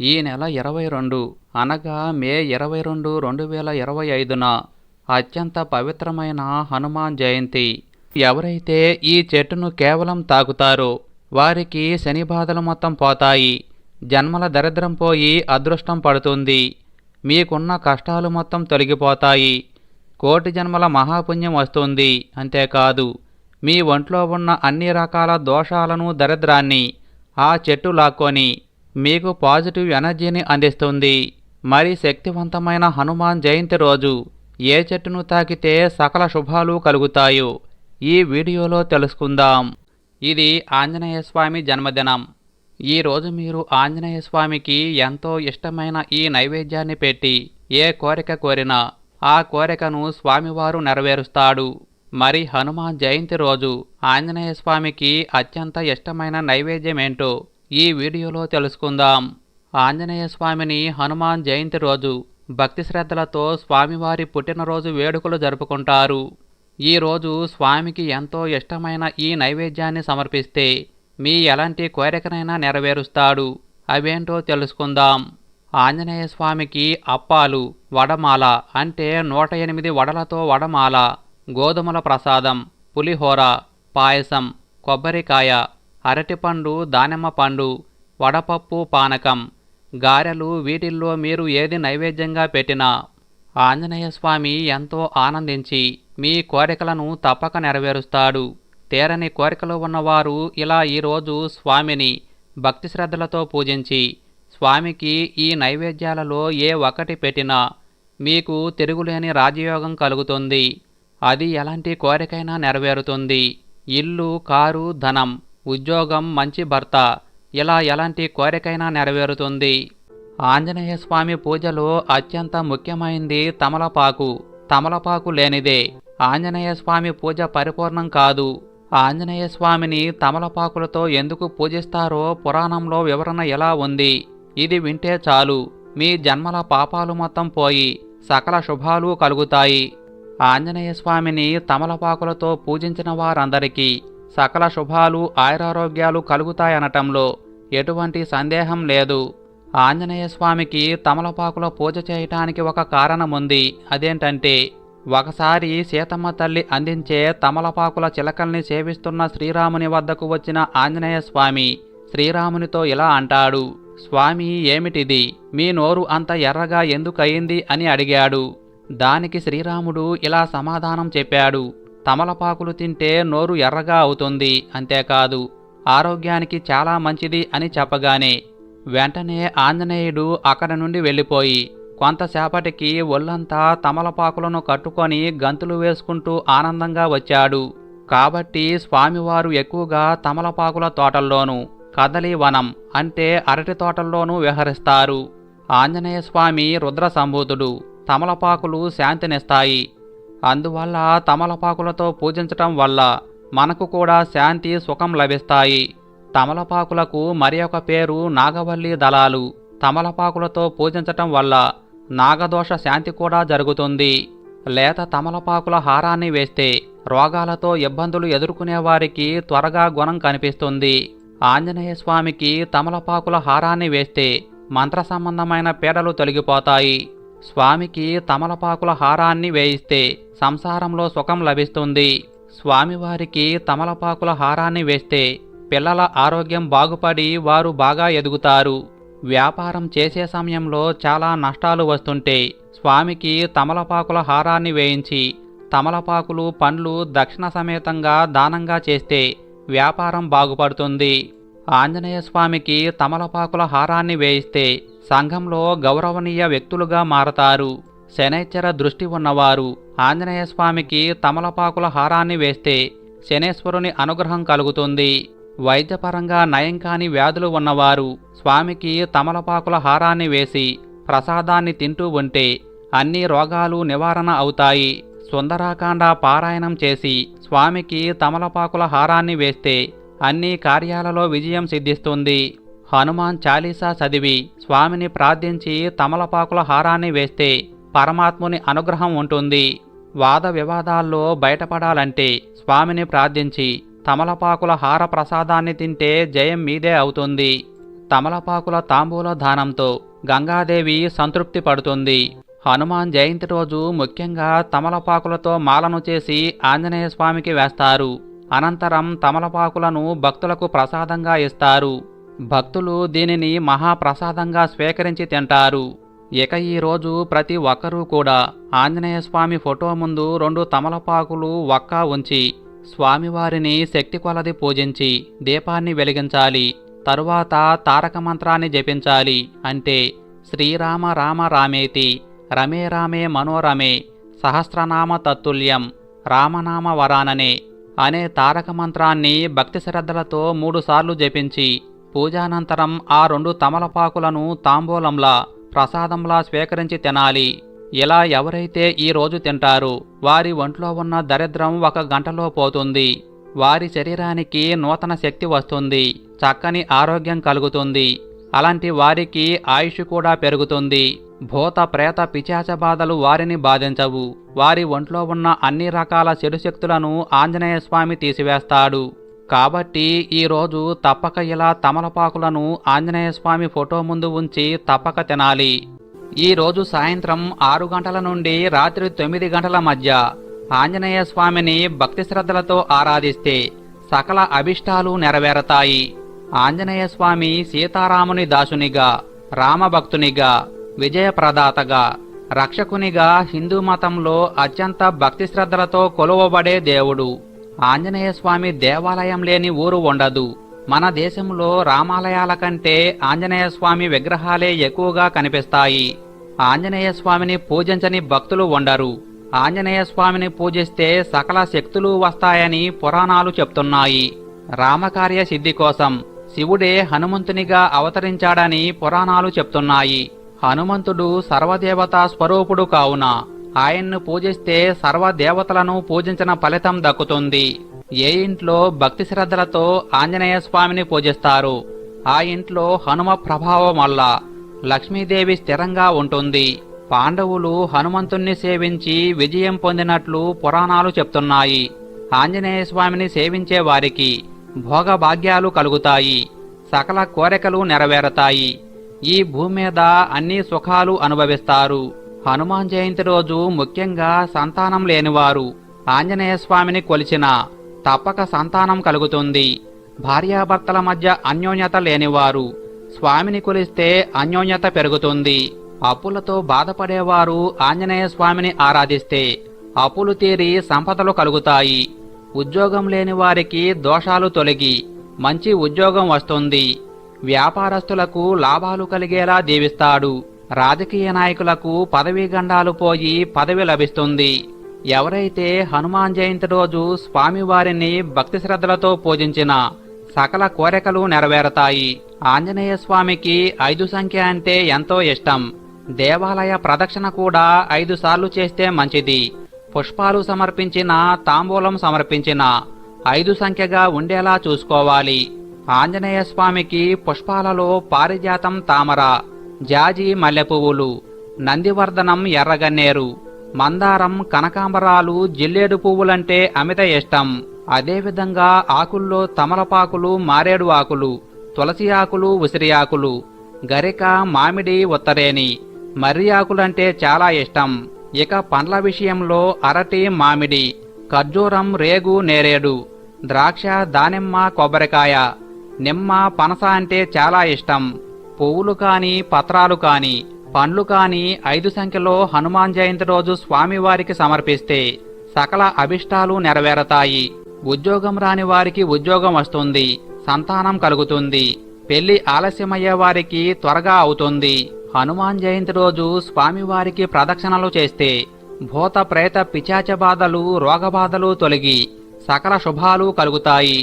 ఈ నెల ఇరవై రెండు అనగా మే ఇరవై రెండు రెండు వేల ఇరవై ఐదున అత్యంత పవిత్రమైన హనుమాన్ జయంతి. ఎవరైతే ఈ చెట్టును కేవలం తాకుతారో వారికి శని బాధలు మొత్తం పోతాయి. జన్మల దరిద్రం పోయి అదృష్టం పడుతుంది. మీకున్న కష్టాలు మొత్తం తొలగిపోతాయి. కోటి జన్మల మహాపుణ్యం వస్తుంది. అంతేకాదు మీ ఒంట్లో ఉన్న అన్ని రకాల దోషాలను దరిద్రాన్ని ఆ చెట్టు లాక్కొని మీకు పాజిటివ్ ఎనర్జీని అందిస్తుంది. మరి శక్తివంతమైన హనుమాన్ జయంతి రోజు ఏ చెట్టును తాకితే సకల శుభాలు కలుగుతాయో ఈ వీడియోలో తెలుసుకుందాం. ఇది ఆంజనేయ స్వామి జన్మదినం. ఈరోజు మీరు ఆంజనేయ స్వామికి ఎంతో ఇష్టమైన ఈ నైవేద్యాన్ని పెట్టి ఏ కోరిక కోరినా ఆ కోరికను స్వామివారు నెరవేరుస్తాడు. మరి హనుమాన్ జయంతి రోజు ఆంజనేయ స్వామికి అత్యంత ఇష్టమైన నైవేద్యం ఏంటో ఈ వీడియోలో తెలుసుకుందాం. ఆంజనేయ స్వామిని హనుమాన్ జయంతి రోజు భక్తి శ్రద్ధలతో స్వామివారి పుట్టినరోజు వేడుకలు జరుపుకుంటారు. ఈ రోజు స్వామికి ఎంతో ఇష్టమైన ఈ నైవేద్యాన్ని సమర్పిస్తే మీ ఎలాంటి కోరికనైనా నెరవేరుస్తాడు. అవేంటో తెలుసుకుందాం. ఆంజనేయ స్వామికి అప్పాలు వడమాల అంటే నూట ఎనిమిది వడలతో వడమాల గోధుమల ప్రసాదం పులిహోర పాయసం కొబ్బరికాయ అరటిపండు దానిమ్మ పండు వడపప్పు పానకం గారెలు వీటిల్లో మీరు ఏది నైవేద్యంగా పెట్టినా ఆంజనేయ స్వామి ఎంతో ఆనందించి మీ కోరికలను తప్పక నెరవేరుస్తాడు. తీరని కోరికలు ఉన్నవారు ఇలా ఈరోజు స్వామిని భక్తి శ్రద్ధలతో పూజించి స్వామికి ఈ నైవేద్యాలలో ఏ ఒక్కటి పెట్టినా మీకు తిరుగులేని రాజయోగం కలుగుతుంది. అది ఎలాంటి కోరికైనా నెరవేరుతుంది. ఇల్లు కారు ధనం ఉద్యోగం మంచి భర్త. ఇలా ఎలాంటి కోరికైనా నెరవేరుతుంది. ఆంజనేయ స్వామి పూజలో అత్యంత ముఖ్యమైంది తమలపాకు. తమలపాకు లేనిదే ఆంజనేయ స్వామి పూజ పరిపూర్ణం కాదు. ఆంజనేయ స్వామిని తమలపాకులతో ఎందుకు పూజిస్తారో పురాణంలో వివరణ ఎలా ఉంది? ఇది వింటే చాలు. మీ జన్మల పాపాలు మొత్తం పోయి సకల శుభాలు కలుగుతాయి. ఆంజనేయ స్వామిని తమలపాకులతో పూజించిన వారందరికీ సకల శుభాలు ఆయురారోగ్యాలు కలుగుతాయనటంలో ఎటువంటి సందేహం లేదు. ఆంజనేయ స్వామికి తమలపాకులో పూజ చేయటానికి ఒక కారణముంది. అదేంటంటే ఒకసారి సీతమ్మ తల్లి అందించే తమలపాకుల చిలకల్ని సేవిస్తున్న శ్రీరాముని వద్దకు వచ్చిన ఆంజనేయ స్వామి శ్రీరామునితో ఇలా అంటాడు. స్వామి ఏమిటిది? మీ నోరు అంత ఎర్రగా ఎందుకయింది? అని అడిగాడు. దానికి శ్రీరాముడు ఇలా సమాధానం చెప్పాడు. తమలపాకులు తింటే నోరు ఎర్రగా అవుతుంది అంతేకాదు ఆరోగ్యానికి చాలా మంచిది అని చెప్పగానే వెంటనే ఆంజనేయుడు అక్కడి నుండి వెళ్ళిపోయి కొంతసేపటికి ఒళ్ళంతా తమలపాకులను కట్టుకొని గంతులు వేసుకుంటూ ఆనందంగా వచ్చాడు. కాబట్టి స్వామివారు ఎక్కువగా తమలపాకుల తోటల్లోనూ కదలీవనం అంటే అరటి తోటల్లోనూ విహరిస్తారు. ఆంజనేయ స్వామి రుద్ర సంభూతుడు తమలపాకులు శాంతినిస్తాయి. అందువల్ల తమలపాకులతో పూజించటం వల్ల మనకు కూడా శాంతి సుఖం లభిస్తాయి. తమలపాకులకు మరి ఒక పేరు నాగవల్లి దళాలు. తమలపాకులతో పూజించటం వల్ల నాగదోష శాంతి కూడా జరుగుతుంది. లేత తమలపాకుల హారాన్ని వేస్తే రోగాలతో ఇబ్బందులు ఎదుర్కొనే వారికి త్వరగా గుణం కనిపిస్తుంది. ఆంజనేయ స్వామికి తమలపాకుల హారాన్ని వేస్తే మంత్ర సంబంధమైన పీడలు తొలగిపోతాయి. స్వామికి తమలపాకుల హారాన్ని వేయిస్తే సంసారంలో సుఖం లభిస్తుంది. స్వామివారికి తమలపాకుల హారాన్ని వేస్తే పిల్లల ఆరోగ్యం బాగుపడి వారు బాగా ఎదుగుతారు. వ్యాపారం చేసే సమయంలో చాలా నష్టాలు వస్తుంటే స్వామికి తమలపాకుల హారాన్ని వేయించి తమలపాకులు పండ్లు దక్షిణ సమేతంగా దానంగా చేస్తే వ్యాపారం బాగుపడుతుంది. ఆంజనేయ స్వామికి తమలపాకుల హారాన్ని వేయిస్తే సంఘంలో గౌరవనీయ వ్యక్తులుగా మారతారు. శనైశ్చర దృష్టి ఉన్నవారు ఆంజనేయ స్వామికి తమలపాకుల హారాన్ని వేస్తే శనేశ్వరుని అనుగ్రహం కలుగుతుంది. వైద్యపరంగా నయం కాని వ్యాధులు ఉన్నవారు స్వామికి తమలపాకుల హారాన్ని వేసి ప్రసాదాన్ని తింటూ ఉంటే అన్ని రోగాలు నివారణ అవుతాయి. సుందరాకాండ పారాయణం చేసి స్వామికి తమలపాకుల హారాన్ని వేస్తే అన్ని కార్యాలలో విజయం సిద్ధిస్తుంది. హనుమాన్ చాలీసా చదివి స్వామిని ప్రార్థించి తమలపాకుల హారాన్ని వేస్తే పరమాత్ముని అనుగ్రహం ఉంటుంది. వాద వివాదాల్లో బయటపడాలంటే స్వామిని ప్రార్థించి తమలపాకుల హార ప్రసాదాన్ని తింటే జయం మీదే అవుతుంది. తమలపాకుల తాంబూల దానంతో గంగాదేవి సంతృప్తి పడుతుంది. హనుమాన్ జయంతి రోజు ముఖ్యంగా తమలపాకులతో మాలను చేసి ఆంజనేయ స్వామికి వేస్తారు. అనంతరం తమలపాకులను భక్తులకు ప్రసాదంగా ఇస్తారు. భక్తులు దీనిని మహాప్రసాదంగా స్వీకరించి తింటారు. ఇక ఈ రోజు ప్రతి ఒక్కరూ కూడా ఆంజనేయ స్వామి ఫోటో ముందు రెండు తమలపాకులు ఒక్క ఉంచి స్వామివారిని శక్తి కొలది పూజించి దీపాన్ని వెలిగించాలి. తరువాత తారక మంత్రాన్ని జపించాలి అంటే శ్రీరామ రామ రామేతి రమే రామే మనోరమే సహస్రనామ తత్తుల్యం రామనామ వరాననే అనే తారక మంత్రాన్ని భక్తి శ్రద్ధలతో మూడుసార్లు జపించి పూజానంతరం ఆ రెండు తమలపాకులను తాంబూలంలా ప్రసాదంలా స్వీకరించి తినాలి. ఇలా ఎవరైతే ఈ రోజు తింటారో వారి ఒంట్లో ఉన్న దరిద్రం ఒక గంటలో పోతుంది. వారి శరీరానికి నూతన శక్తి వస్తుంది చక్కని ఆరోగ్యం కలుగుతుంది. అలాంటి వారికి ఆయుష్ కూడా పెరుగుతుంది. భూత ప్రేత పిచాచ బాధలు వారిని బాధించవు. వారి ఒంట్లో ఉన్న అన్ని రకాల చెడు శక్తులను ఆంజనేయ స్వామి తీసివేస్తాడు. కాబట్టి ఈరోజు తప్పక ఇలా తమలపాకులను ఆంజనేయ స్వామి ఫోటో ముందు ఉంచి తప్పక తినాలి. ఈరోజు సాయంత్రం ఆరు గంటల నుండి రాత్రి తొమ్మిది గంటల మధ్య ఆంజనేయ స్వామిని భక్తి శ్రద్ధలతో ఆరాధిస్తే సకల అభిష్టాలు నెరవేరతాయి. ఆంజనేయ స్వామి సీతారాముని దాసునిగా రామభక్తునిగా విజయప్రదాతగా రక్షకునిగా హిందూ మతంలో అత్యంత భక్తి శ్రద్ధలతో కొలువబడే దేవుడు. ఆంజనేయ స్వామి దేవాలయం లేని ఊరు ఉండదు. మన దేశంలో రామాలయాల కంటే ఆంజనేయ స్వామి విగ్రహాలే ఎక్కువగా కనిపిస్తాయి. ఆంజనేయ స్వామిని పూజించని భక్తులు ఉండరు. ఆంజనేయ స్వామిని పూజిస్తే సకల శక్తులు వస్తాయని పురాణాలు చెప్తున్నాయి. రామకార్య సిద్ధి కోసం శివుడే హనుమంతునిగా అవతరించాడని పురాణాలు చెప్తున్నాయి. హనుమంతుడు సర్వదేవతా స్వరూపుడు కావున ఆయన్ను పూజిస్తే సర్వదేవతలను పూజించిన ఫలితం దక్కుతుంది. ఏ ఇంట్లో భక్తి శ్రద్ధలతో ఆంజనేయ స్వామిని పూజిస్తారు ఆ ఇంట్లో హనుమ ప్రభావం వల్ల లక్ష్మీదేవి స్థిరంగా ఉంటుంది. పాండవులు హనుమంతుణ్ణి సేవించి విజయం పొందినట్లు పురాణాలు చెప్తున్నాయి. ఆంజనేయ స్వామిని సేవించే వారికి భోగభాగ్యాలు కలుగుతాయి సకల కోరికలు నెరవేరతాయి. ఈ భూమి మీద అన్ని సుఖాలు అనుభవిస్తారు. హనుమాన్ జయంతి రోజు ముఖ్యంగా సంతానం లేనివారు ఆంజనేయ స్వామిని కొలిచిన తప్పక సంతానం కలుగుతుంది. భార్యాభర్తల మధ్య అన్యోన్యత లేనివారు స్వామిని కొలిస్తే అన్యోన్యత పెరుగుతుంది. అప్పులతో బాధపడేవారు ఆంజనేయ స్వామిని ఆరాధిస్తే అప్పులు తీరి సంపదలు కలుగుతాయి. ఉద్యోగం లేని వారికి దోషాలు తొలగి మంచి ఉద్యోగం వస్తుంది. వ్యాపారస్తులకు లాభాలు కలిగేలా దీవిస్తాడు రాజకీయ నాయకులకు పదవీ గండాలు పోయి పదవి లభిస్తుంది. ఎవరైతే హనుమాన్ జయంతి రోజు స్వామివారిని భక్తి శ్రద్ధలతో పూజించిన సకల కోరికలు నెరవేరతాయి. ఆంజనేయ స్వామికి ఐదు సంఖ్య అంటే ఎంతో ఇష్టం. దేవాలయ ప్రదక్షిణ కూడా ఐదు సార్లు చేస్తే మంచిది. పుష్పాలు సమర్పించిన తాంబూలం సమర్పించిన ఐదు సంఖ్యగా ఉండేలా చూసుకోవాలి. ఆంజనేయ స్వామికి పుష్పాలలో పారిజాతం తామర జాజి మల్లెపువ్వులు. నందివర్ధనం ఎర్రగన్నేరు. మందారం కనకాంబరాలు జిల్లేడు పువ్వులంటే అమిత ఇష్టం. అదేవిధంగా ఆకుల్లో తమలపాకులు మారేడు ఆకులు తులసి ఆకులు ఉసిరి ఆకులు. గరిక మామిడి ఉత్తరేని మర్రి ఆకులంటే చాలా ఇష్టం. ఇక పండ్ల విషయంలో అరటి మామిడి. ఖర్జూరం రేగు నేరేడు. ద్రాక్ష దానిమ్మ కొబ్బరికాయ. నిమ్మ పనస అంటే చాలా ఇష్టం. పువ్వులు కానీ పత్రాలు కానీ పండ్లు కానీ ఐదు సంఖ్యలో హనుమాన్ జయంతి రోజు స్వామివారికి సమర్పిస్తే సకల అభిష్టాలు నెరవేరతాయి. ఉద్యోగం రాని వారికి ఉద్యోగం వస్తుంది సంతానం కలుగుతుంది పెళ్ళి ఆలస్యమయ్యే వారికి త్వరగా అవుతుంది. హనుమాన్ జయంతి రోజు స్వామివారికి ప్రదక్షిణలు చేస్తే భూత ప్రేత పిచాచ బాధలు రోగబాధలు తొలగి సకల శుభాలు కలుగుతాయి.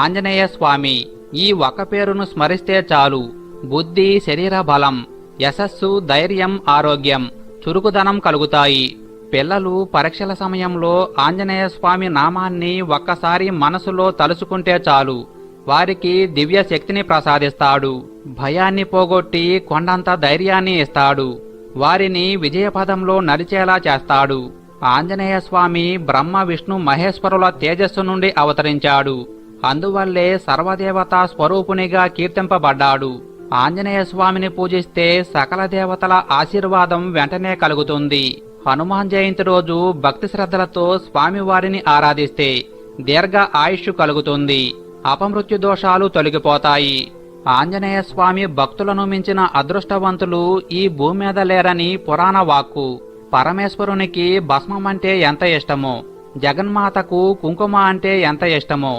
ఆంజనేయ స్వామి ఈ ఒక పేరును స్మరిస్తే చాలు. బుద్ధి శరీర బలం యశస్సు ధైర్యం ఆరోగ్యం చురుకుదనం కలుగుతాయి. పిల్లలు పరీక్షల సమయంలో ఆంజనేయ స్వామి నామాన్ని ఒక్కసారి మనసులో తలుచుకుంటే చాలు. వారికి దివ్య శక్తిని ప్రసాదిస్తాడు. భయాన్ని పోగొట్టి కొండంత ధైర్యాన్ని ఇస్తాడు. వారిని విజయపదంలో నడిచేలా చేస్తాడు. ఆంజనేయ స్వామి బ్రహ్మ విష్ణు మహేశ్వరుల తేజస్సు నుండి అవతరించాడు. అందువల్లే సర్వదేవతా స్వరూపునిగా కీర్తింపబడ్డాడు. ఆంజనేయ స్వామిని పూజిస్తే సకల దేవతల ఆశీర్వాదం వెంటనే కలుగుతుంది. హనుమాన్ జయంతి రోజు భక్తి శ్రద్ధలతో స్వామివారిని ఆరాధిస్తే దీర్ఘ ఆయుష్ కలుగుతుంది. అపమృత్యు దోషాలు తొలగిపోతాయి. ఆంజనేయ స్వామి భక్తులను మించిన అదృష్టవంతులు ఈ భూమి మీద లేరని పురాణ వాక్కు. పరమేశ్వరునికి భస్మం అంటే ఎంత ఇష్టమో జగన్మాతకు కుంకుమ అంటే ఎంత ఇష్టమో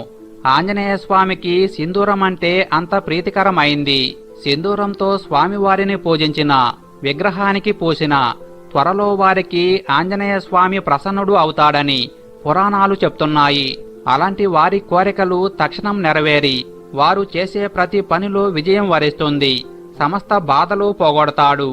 ఆంజనేయ స్వామికి సింధూరం అంటే అంత ప్రీతికరమైంది. సింధూరంతో స్వామివారిని పూజించిన విగ్రహానికి పూసిన త్వరలో వారికి ఆంజనేయ స్వామి ప్రసన్నుడు అవుతాడని పురాణాలు చెప్తున్నాయి. అలాంటి వారి కోరికలు తక్షణం నెరవేరి వారు చేసే ప్రతి పనిలో విజయం వరిస్తుంది సమస్త బాధలు పోగొడతాడు.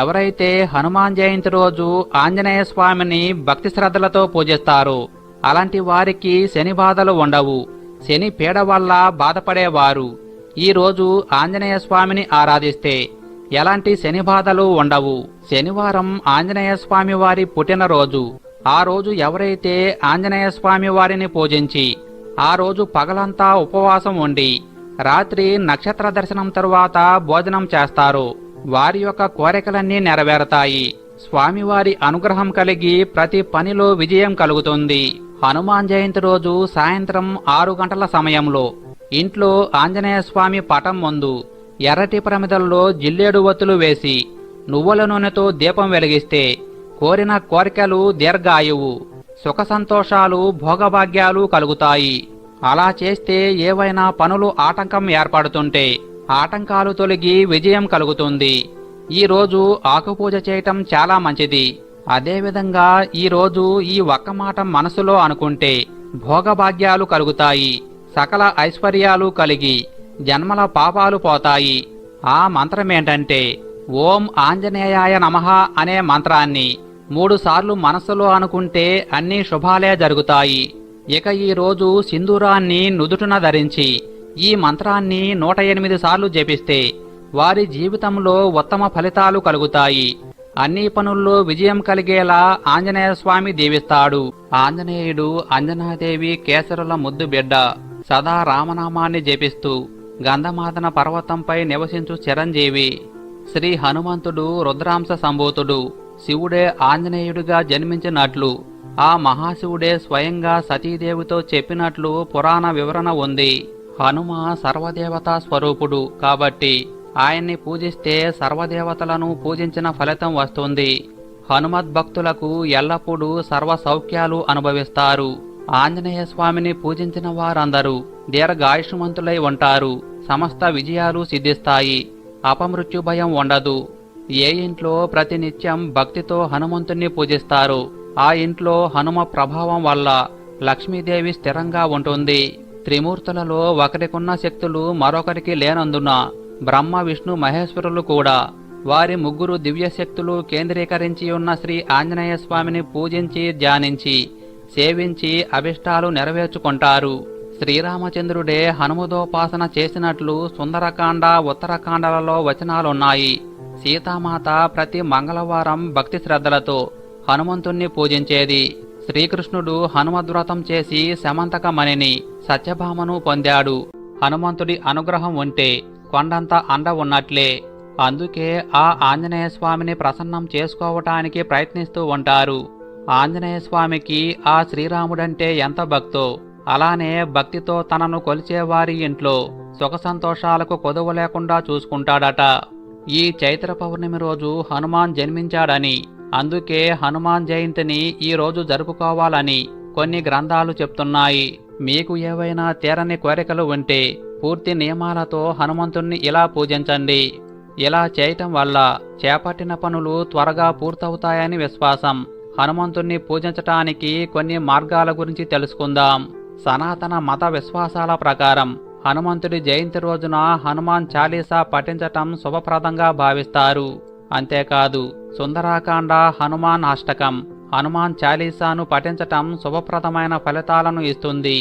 ఎవరైతే హనుమాన్ జయంతి రోజు ఆంజనేయ స్వామిని భక్తి శ్రద్ధలతో పూజిస్తారో అలాంటి వారికి శని బాధలు ఉండవు. శని పీడ వల్ల బాధపడేవారు. ఈ రోజు ఆంజనేయ స్వామిని ఆరాధిస్తే ఎలాంటి శని బాధలు ఉండవు. శనివారం ఆంజనేయ స్వామి వారి పుట్టినరోజు ఆ రోజు ఎవరైతే ఆంజనేయ స్వామి వారిని పూజించి ఆ రోజు పగలంతా ఉపవాసం ఉండి రాత్రి నక్షత్ర దర్శనం తరువాత భోజనం చేస్తారు వారి యొక్క కోరికలన్నీ నెరవేరతాయి. స్వామివారి అనుగ్రహం కలిగి ప్రతి పనిలో విజయం కలుగుతుంది. హనుమాన్ జయంతి రోజు సాయంత్రం ఆరు గంటల సమయంలో ఇంట్లో ఆంజనేయస్వామి పటం ముందు ఎర్రటి ప్రమిదల్లో జిల్లేడు వత్తులు వేసి నువ్వుల నూనెతో దీపం వెలిగిస్తే కోరిన కోరికలు దీర్ఘాయువు సుఖ సంతోషాలు భోగభాగ్యాలు కలుగుతాయి. అలా చేస్తే ఏవైనా పనులు ఆటంకం ఏర్పడుతుంటే ఆటంకాలు తొలగి విజయం కలుగుతుంది. ఈ రోజు ఆకుపూజ చేయటం చాలా మంచిది. అదేవిధంగా ఈ రోజు ఈ ఒక్క మాట మనసులో అనుకుంటే భోగభాగ్యాలు కలుగుతాయి. సకల ఐశ్వర్యాలు కలిగి జన్మల పాపాలు పోతాయి. ఆ మంత్రమేంటంటే ఓం ఆంజనేయాయ నమః అనే మంత్రాన్ని మూడుసార్లు మనసులో అనుకుంటే అన్ని శుభాలే జరుగుతాయి. ఇక ఈ రోజు సింధూరాన్ని నుదుటున ధరించి ఈ మంత్రాన్ని నూట ఎనిమిది సార్లు జపిస్తే వారి జీవితంలో ఉత్తమ ఫలితాలు కలుగుతాయి. అన్ని పనుల్లో విజయం కలిగేలా ఆంజనేయ స్వామి దీవిస్తాడు. ఆంజనేయుడు అంజనాదేవి కేసరుల ముద్దు బిడ్డ. సదా రామనామాన్ని జపిస్తూ గంధమాదన పర్వతంపై నివసించు చిరంజీవి. శ్రీ హనుమంతుడు రుద్రాంశ సంభూతుడు. శివుడే ఆంజనేయుడిగా జన్మించినట్లు ఆ మహాశివుడే స్వయంగా సతీదేవితో చెప్పినట్లు పురాణ వివరణ ఉంది. హనుమ సర్వదేవతా స్వరూపుడు కాబట్టి ఆయన్ని పూజిస్తే సర్వదేవతలను పూజించిన ఫలితం వస్తుంది. హనుమద్భక్తులకు ఎల్లప్పుడూ సర్వ సౌఖ్యాలు అనుభవిస్తారు. ఆంజనేయ స్వామిని పూజించిన వారందరూ దీర్ఘాయుష్మంతులై ఉంటారు. సమస్త విజయాలు సిద్ధిస్తాయి. అపమృత్యు భయం ఉండదు. ఏ ఇంట్లో ప్రతినిత్యం భక్తితో హనుమంతుణ్ణి పూజిస్తారు. ఆ ఇంట్లో హనుమ ప్రభావం వల్ల లక్ష్మీదేవి స్థిరంగా ఉంటుంది. త్రిమూర్తులలో ఒకరికున్న శక్తులు మరొకరికి లేనందున బ్రహ్మ విష్ణు మహేశ్వరులు కూడా వారి ముగ్గురు దివ్యశక్తులు కేంద్రీకరించి ఉన్న శ్రీ ఆంజనేయ స్వామిని పూజించి ధ్యానించి సేవించి అభిష్టాలు నెరవేర్చుకుంటారు. శ్రీరామచంద్రుడే హనుమదోపాసన చేసినట్లు సుందరకాండ ఉత్తరకాండలలో వచనాలున్నాయి. సీతామాత ప్రతి మంగళవారం భక్తి శ్రద్ధలతో హనుమంతుణ్ణి పూజించేది. శ్రీకృష్ణుడు హనుమద్వ్రతం చేసి శమంతకమణిని సత్యభామను పొందాడు. హనుమంతుడి అనుగ్రహం ఉంటే కొండంత అండ ఉన్నట్లే. అందుకే ఆ ఆంజనేయ స్వామిని ప్రసన్నం చేసుకోవటానికి ప్రయత్నిస్తూ ఉంటారు. ఆంజనేయ స్వామికి ఆ శ్రీరాముడంటే ఎంత భక్తో. అలానే భక్తితో తనను కొలిచేవారి ఇంట్లో సుఖ సంతోషాలకు కొదువ లేకుండా చూసుకుంటాడట. ఈ చైత్ర పౌర్ణమి రోజు హనుమాన్ జన్మించాడని అందుకే హనుమాన్ జయంతిని ఈ రోజు జరుపుకోవాలని కొన్ని గ్రంథాలు చెప్తున్నాయి. మీకు ఏవైనా తీరని కోరికలు ఉంటే పూర్తి నియమాలతో హనుమంతుణ్ణి ఇలా పూజించండి. ఇలా చేయటం వల్ల చేపట్టిన పనులు త్వరగా పూర్తవుతాయని విశ్వాసం. హనుమంతుణ్ణి పూజించటానికి కొన్ని మార్గాల గురించి తెలుసుకుందాం. సనాతన మత విశ్వాసాల ప్రకారం హనుమంతుడి జయంతి రోజున హనుమాన్ చాలీసా పఠించటం శుభప్రదంగా భావిస్తారు. అంతేకాదు సుందరాకాండ హనుమాన్ అష్టకం హనుమాన్ చాలీసాను పఠించటం శుభప్రదమైన ఫలితాలను ఇస్తుంది.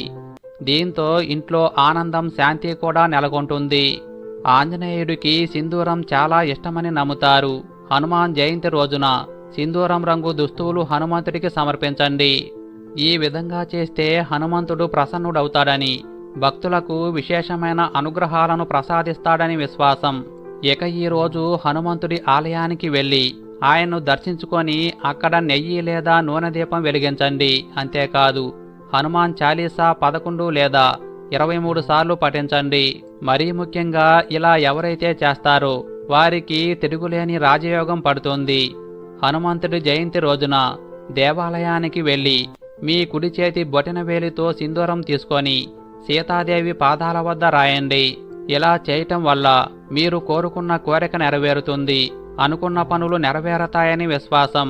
దీంతో ఇంట్లో ఆనందం శాంతి కూడా నెలకొంటుంది. ఆంజనేయుడికి సింధూరం చాలా ఇష్టమని నమ్ముతారు. హనుమాన్ జయంతి రోజున సింధూరం రంగు దుస్తువులు హనుమంతుడికి సమర్పించండి. ఈ విధంగా చేస్తే హనుమంతుడు ప్రసన్నుడవుతాడని భక్తులకు విశేషమైన అనుగ్రహాలను ప్రసాదిస్తాడని విశ్వాసం. ఇక ఈరోజు హనుమంతుడి ఆలయానికి వెళ్ళి ఆయన్ను దర్శించుకొని అక్కడ నెయ్యి లేదా నూనె దీపం వెలిగించండి అంతేకాదు హనుమాన్ చాలీసా పదకొండు లేదా ఇరవై మూడు సార్లు పఠించండి. మరీ ముఖ్యంగా ఇలా ఎవరైతే చేస్తారో వారికి తిరుగులేని రాజయోగం పడుతుంది. హనుమంతుడి జయంతి రోజున దేవాలయానికి వెళ్ళి మీ కుడి చేతి బొటిన వేలితో సింధూరం తీసుకొని సీతాదేవి పాదాల వద్ద రాయండి. ఇలా చేయటం వల్ల మీరు కోరుకున్న కోరిక నెరవేరుతుంది. అనుకున్న పనులు నెరవేరతాయని విశ్వాసం.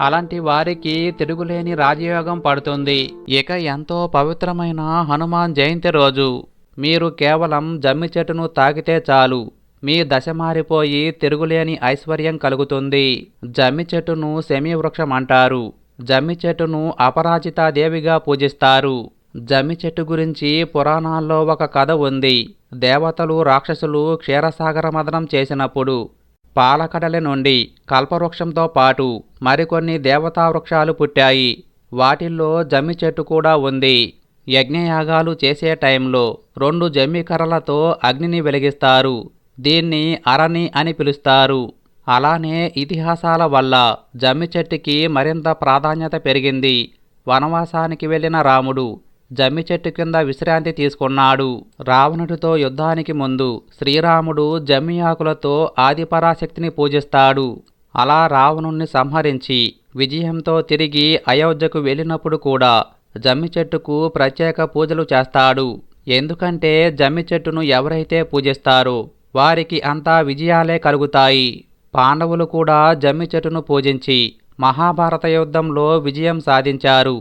అలాంటి వారికి తిరుగులేని రాజయోగం పడుతుంది. ఇక ఎంతో పవిత్రమైన హనుమాన్ జయంతి రోజు. మీరు కేవలం జమ్మి చెట్టును తాకితే చాలు. మీ దశ మారిపోయి తిరుగులేని ఐశ్వర్యం కలుగుతుంది. జమ్మి చెట్టును శమీ వృక్షం అంటారు. జమ్మి చెట్టును అపరాజితాదేవిగా పూజిస్తారు. జమ్మి చెట్టు గురించి పురాణాల్లో ఒక కథ ఉంది. దేవతలు రాక్షసులు క్షీరసాగర మదనం చేసినప్పుడు పాలకడల నుండి కల్పవృక్షంతో పాటు మరికొన్ని దేవతా వృక్షాలు పుట్టాయి. వాటిల్లో జమ్మి చెట్టు కూడా ఉంది. యజ్ఞయాగాలు చేసే టైంలో రెండు జమ్మి కర్రలతో అగ్నిని వెలిగిస్తారు. దీన్ని అరణి అని పిలుస్తారు. అలానే ఇతిహాసాల వల్ల జమ్మి చెట్టుకి మరింత ప్రాధాన్యత పెరిగింది. వనవాసానికి వెళ్ళిన రాముడు జమ్మి చెట్టు కింద విశ్రాంతి తీసుకున్నాడు. రావణుడితో యుద్ధానికి ముందు శ్రీరాముడు జమ్మి ఆకులతో ఆదిపరాశక్తిని పూజిస్తాడు. అలా రావణుణ్ణి సంహరించి విజయంతో తిరిగి అయోధ్యకు వెళ్ళినప్పుడు కూడా జమ్మి చెట్టుకు ప్రత్యేక పూజలు చేస్తాడు. ఎందుకంటే జమ్మి చెట్టును ఎవరైతే పూజిస్తారో వారికి అంతా విజయాలే కలుగుతాయి. పాండవులు కూడా జమ్మి చెట్టును పూజించి మహాభారత యుద్ధంలో విజయం సాధించారు.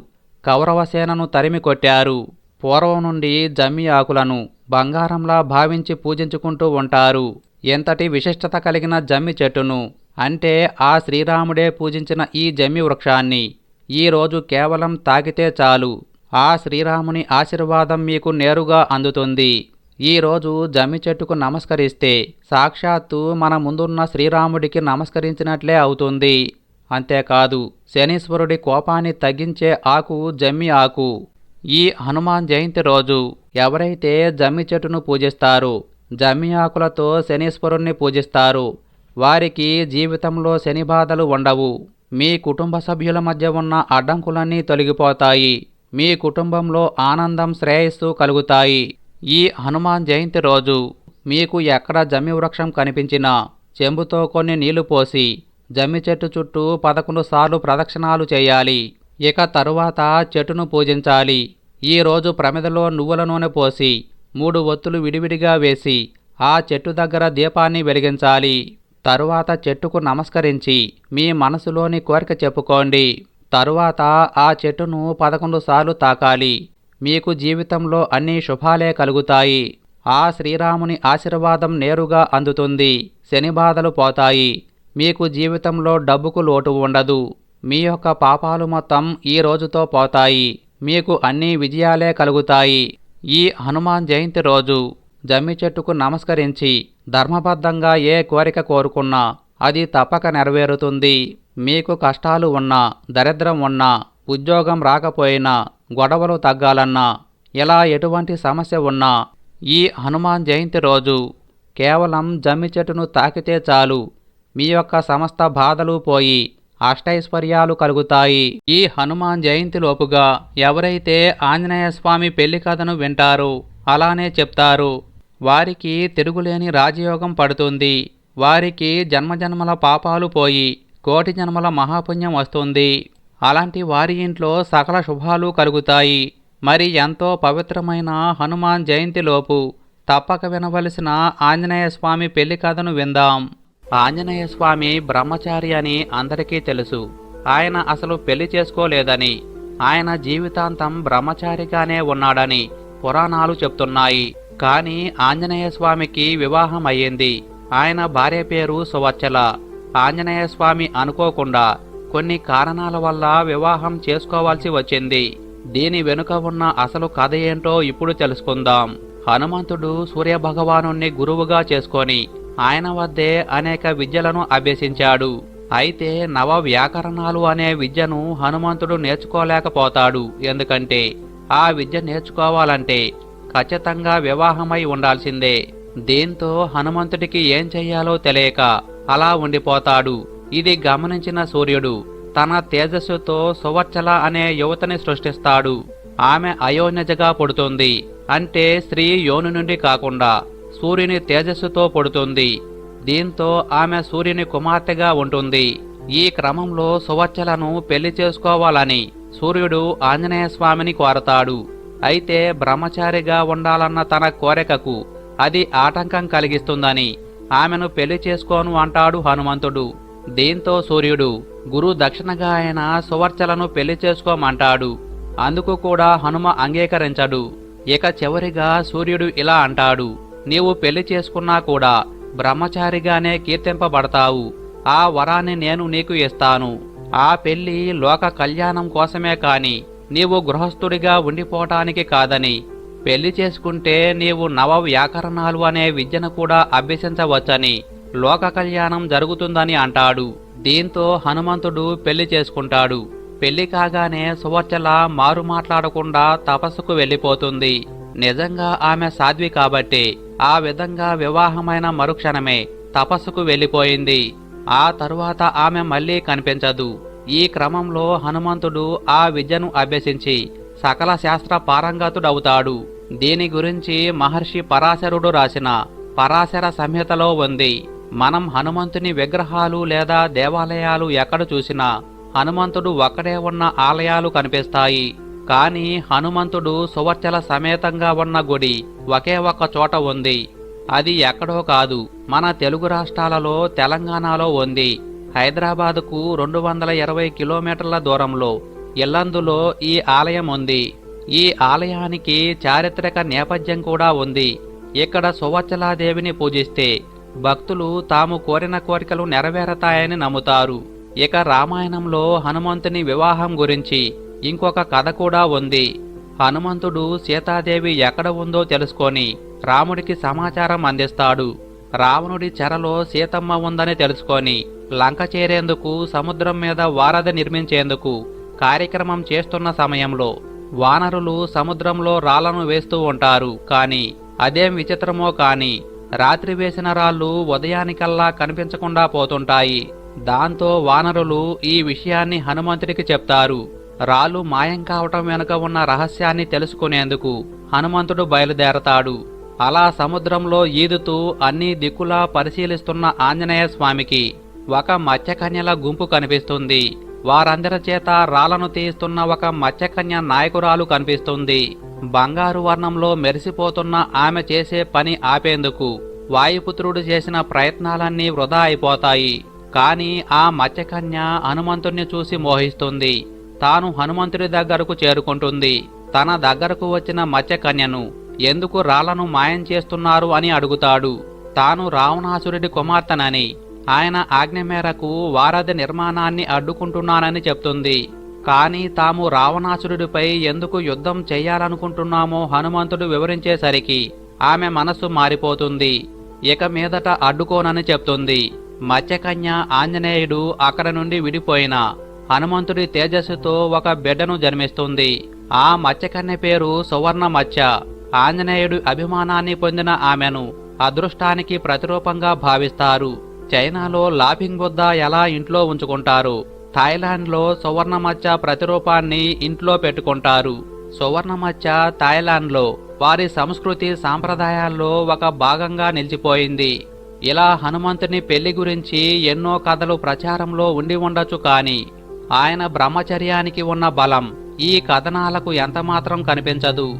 కౌరవసేనను తరిమి కొట్టారు. పూర్వం నుండి జమ్మి ఆకులను బంగారంలా భావించి పూజించుకుంటూ ఉంటారు. ఎంతటి విశిష్టత కలిగిన జమ్మి చెట్టును? అంటే ఆ శ్రీరాముడే పూజించిన ఈ జమ్మి వృక్షాన్ని. ఈరోజు కేవలం తాకితే చాలు. ఆ శ్రీరాముని ఆశీర్వాదం మీకు నేరుగా అందుతుంది. ఈరోజు జమ్మి చెట్టుకు నమస్కరిస్తే సాక్షాత్తు మన ముందున్న శ్రీరాముడికి నమస్కరించినట్లే అవుతుంది. అంతేకాదు శనీశ్వరుడి కోపాన్ని తగ్గించే ఆకు జమ్మి ఆకు. ఈ హనుమాన్ జయంతి రోజు ఎవరైతే జమ్మి చెట్టును పూజిస్తారు జమ్మి ఆకులతో శనీశ్వరుణ్ణి పూజిస్తారు. వారికి జీవితంలో శని బాధలు ఉండవు. మీ కుటుంబ సభ్యుల మధ్య ఉన్న అడ్డంకులన్నీ తొలగిపోతాయి. మీ కుటుంబంలో ఆనందం శ్రేయస్సు కలుగుతాయి. ఈ హనుమాన్ జయంతి రోజు మీకు ఎక్కడ జమ్మి వృక్షం కనిపించినా చెంబుతో కొన్ని నీళ్ళు పోసి జమ్మి చెట్టు చుట్టూ పదకొండు సార్లు ప్రదక్షిణాలు చేయాలి. ఇక తరువాత చెట్టును పూజించాలి. ఈరోజు ప్రమిదలో నువ్వుల నూనె పోసి మూడు ఒత్తులు విడివిడిగా వేసి ఆ చెట్టు దగ్గర దీపాన్ని వెలిగించాలి. తరువాత చెట్టుకు నమస్కరించి మీ మనసులోని కోరిక చెప్పుకోండి. తరువాత ఆ చెట్టును పదకొండు సార్లు తాకాలి. మీకు జీవితంలో అన్ని శుభాలే కలుగుతాయి. ఆ శ్రీరాముని ఆశీర్వాదం నేరుగా అందుతుంది. శని బాధలు పోతాయి. మీకు జీవితంలో డబ్బుకు లోటు ఉండదు. మీ యొక్క పాపాలు మొత్తం ఈ రోజుతో పోతాయి. మీకు అన్ని విజయాలే కలుగుతాయి. ఈ హనుమాన్ జయంతి రోజు జమ్మి చెట్టుకు నమస్కరించి ధర్మబద్ధంగా ఏ కోరిక కోరుకున్నా అది తప్పక నెరవేరుతుంది. మీకు కష్టాలు ఉన్నా దరిద్రం ఉన్నా ఉద్యోగం రాకపోయినా గొడవలు తగ్గాలన్నా ఇలా ఎటువంటి సమస్య ఉన్నా ఈ హనుమాన్ జయంతి రోజు కేవలం జమ్మి చెట్టును తాకితే చాలు. మీ యొక్క సమస్త బాధలు పోయి అష్టైశ్వర్యాలు కలుగుతాయి. ఈ హనుమాన్ జయంతి లోపుగా ఎవరైతే ఆంజనేయ స్వామి పెళ్ళి కథను వింటారు అలానే చెప్తారు. వారికి తిరుగులేని రాజయోగం పడుతుంది. వారికి జన్మజన్మల పాపాలు పోయి కోటి జన్మల మహాపుణ్యం వస్తుంది. అలాంటి వారి ఇంట్లో సకల శుభాలు కలుగుతాయి. మరి ఎంతో పవిత్రమైన హనుమాన్ జయంతిలోపు తప్పక వినవలసిన ఆంజనేయ స్వామి పెళ్ళి కథను విందాం. ఆంజనేయ స్వామి బ్రహ్మచారి అని అందరికీ తెలుసు. ఆయన అసలు పెళ్ళి చేసుకోలేదని ఆయన జీవితాంతం బ్రహ్మచారిగానే ఉన్నాడని పురాణాలు చెప్తున్నాయి. కానీ ఆంజనేయ స్వామికి వివాహం అయ్యింది. ఆయన భార్య పేరు సువచ్చల ఆంజనేయ స్వామి అనుకోకుండా కొన్ని కారణాల వల్ల వివాహం చేసుకోవాల్సి వచ్చింది. దీని వెనుక ఉన్న అసలు కథ ఏంటో ఇప్పుడు తెలుసుకుందాం. హనుమంతుడు సూర్యభగవాను గురువుగా చేసుకొని ఆయన వద్దే అనేక విద్యలను అభ్యసించాడు. అయితే నవ వ్యాకరణాలు అనే విద్యను హనుమంతుడు నేర్చుకోలేకపోతాడు. ఎందుకంటే ఆ విద్య నేర్చుకోవాలంటే ఖచ్చితంగా వివాహమై ఉండాల్సిందే. దీంతో హనుమంతుడికి ఏం చెయ్యాలో తెలియక అలా ఉండిపోతాడు. ఇది గమనించిన సూర్యుడు తన తేజస్సుతో సువర్చల అనే యువతని సృష్టిస్తాడు. ఆమె అయోన్యజగా పుడుతుంది. అంటే స్త్రీ యోని నుండి కాకుండా సూర్యుని తేజస్సుతో పడుతుంది. దీంతో ఆమె సూర్యుని కుమార్తెగా ఉంటుంది. ఈ క్రమంలో సువర్చలను పెళ్ళి చేసుకోవాలని సూర్యుడు ఆంజనేయ స్వామిని కోరతాడు. అయితే బ్రహ్మచారిగా ఉండాలన్న తన కోరికకు అది ఆటంకం కలిగిస్తుందని ఆమెను పెళ్ళి చేసుకోను అంటాడు హనుమంతుడు. దీంతో సూర్యుడు గురు దక్షిణగా ఆయన సువర్చలను పెళ్ళి చేసుకోమంటాడు. అందుకు కూడా హనుమ అంగీకరించడు. ఇక చివరిగా సూర్యుడు ఇలా అంటాడు. నీవు పెళ్ళి చేసుకున్నా కూడా బ్రహ్మచారిగానే కీర్తింపబడతావు. ఆ వరాన్ని నేను నీకు ఇస్తాను. ఆ పెళ్ళి లోక కళ్యాణం కోసమే కాని నీవు గృహస్థుడిగా ఉండిపోవటానికి కాదని. పెళ్ళి చేసుకుంటే నీవు నవ వ్యాకరణాలు అనే విద్యను కూడా అభ్యసించవచ్చని లోక కళ్యాణం జరుగుతుందని అంటాడు. దీంతో హనుమంతుడు పెళ్ళి చేసుకుంటాడు. పెళ్ళి కాగానే సువర్చల మారు మాట్లాడకుండా తపస్సుకు వెళ్ళిపోతుంది. నిజంగా ఆమె సాధ్వి కాబట్టి ఆ విధంగా వివాహమైన మరుక్షణమే తపస్సుకు వెళ్ళిపోయింది. ఆ తరువాత ఆమె మళ్ళీ కనిపించదు. ఈ క్రమంలో హనుమంతుడు ఆ విద్యను అభ్యసించి సకల శాస్త్ర పారంగతుడవుతాడు. దీని గురించి మహర్షి పరాశరుడు రాసిన పరాశర సంహితలో ఉంది. మనం హనుమంతుని విగ్రహాలు లేదా దేవాలయాలు ఎక్కడ చూసినా హనుమంతుడు ఒక్కడే ఉన్న ఆలయాలు కనిపిస్తాయి. కానీ హనుమంతుడు సువర్చల సమేతంగా ఉన్న గుడి ఒకే ఒక్క చోట ఉంది. అది ఎక్కడో కాదు మన తెలుగు రాష్ట్రాలలో తెలంగాణలో ఉంది. హైదరాబాదుకు రెండు వందల ఇరవై కిలోమీటర్ల దూరంలో ఇల్లందులో ఈ ఆలయం ఉంది. ఈ ఆలయానికి చారిత్రక నేపథ్యం కూడా ఉంది. ఇక్కడ సువచ్చలాదేవిని పూజిస్తే భక్తులు తాము కోరిన కోరికలు నెరవేరతాయని నమ్ముతారు. ఇక రామాయణంలో హనుమంతుని వివాహం గురించి ఇంకొక కథ కూడా ఉంది. హనుమంతుడు సీతాదేవి ఎక్కడ ఉందో తెలుసుకొని రాముడికి సమాచారం అందిస్తాడు. రావణుడి చెరలో సీతమ్మ ఉందని తెలుసుకొని లంక చేరేందుకు సముద్రం మీద వారధి నిర్మించేందుకు కార్యక్రమం చేస్తున్న సమయంలో వానరులు సముద్రంలో రాళ్ళను వేస్తూ ఉంటారు. కాని అదేం విచిత్రమో కాని రాత్రి వేసిన రాళ్ళు ఉదయానికల్లా కనిపించకుండా పోతుంటాయి. దాంతో వానరులు ఈ విషయాన్ని హనుమంతుడికి చెప్తారు. రాళ్ళు మాయం కావటం వెనుక ఉన్న రహస్యాన్ని తెలుసుకునేందుకు హనుమంతుడు బయలుదేరతాడు. అలా సముద్రంలో ఈదుతూ అన్ని దిక్కులా పరిశీలిస్తున్న ఆంజనేయ స్వామికి ఒక మత్స్యకన్యల గుంపు కనిపిస్తుంది. వారందరి చేత రాళ్ళను తీస్తున్న ఒక మత్స్యకన్య నాయకురాలు కనిపిస్తుంది. బంగారు వర్ణంలో మెరిసిపోతున్న ఆమె చేసే పని ఆపేందుకు వాయుపుత్రుడు చేసిన ప్రయత్నాలన్నీ వృధా అయిపోతాయి. కాని ఆ మత్స్యకన్య హనుమంతుణ్ణి చూసి మోహిస్తుంది. తాను హనుమంతుడి దగ్గరకు చేరుకుంటుంది. తన దగ్గరకు వచ్చిన మత్స్యకన్యను ఎందుకు రాళ్ళను మాయం చేస్తున్నారు? అని అడుగుతాడు. తాను రావణాసురుడి కుమార్తెనని ఆయన ఆజ్ఞ మేరకు వారధి నిర్మాణాన్ని అడ్డుకుంటున్నానని చెప్తుంది. కానీ తాము రావణాసురుడిపై ఎందుకు యుద్ధం చెయ్యాలనుకుంటున్నామో హనుమంతుడు వివరించేసరికి ఆమె మనస్సు మారిపోతుంది. ఇక మీదట అడ్డుకోనని చెప్తుంది. మత్స్యకన్య ఆంజనేయుడు అక్కడ నుండి విడిపోయిన హనుమంతుడి తేజస్సుతో ఒక బిడ్డను జన్మిస్తుంది. ఆ మత్స్యకన్య పేరు సువర్ణ మత్స్య ఆంజనేయుడు అభిమానాన్ని పొందిన ఆమెను అదృష్టానికి ప్రతిరూపంగా భావిస్తారు. చైనాలో లాఫింగ్ బుద్ధ ఎలా ఇంట్లో ఉంచుకుంటారు? థాయిలాండ్లో సువర్ణమచ్చ ప్రతిరూపాన్ని ఇంట్లో పెట్టుకుంటారు. సువర్ణమచ్చ థాయిలాండ్లో వారి సంస్కృతి సాంప్రదాయాల్లో ఒక భాగంగా నిలిచిపోయింది. ఇలా హనుమంతుని పెళ్ళి గురించి ఎన్నో కథలు ప్రచారంలో ఉండి ఉండొచ్చు కానీ ఆయన బ్రహ్మచర్యానికి ఉన్న బలం ఈ కథనాలకు ఎంతమాత్రం కనిపించదు.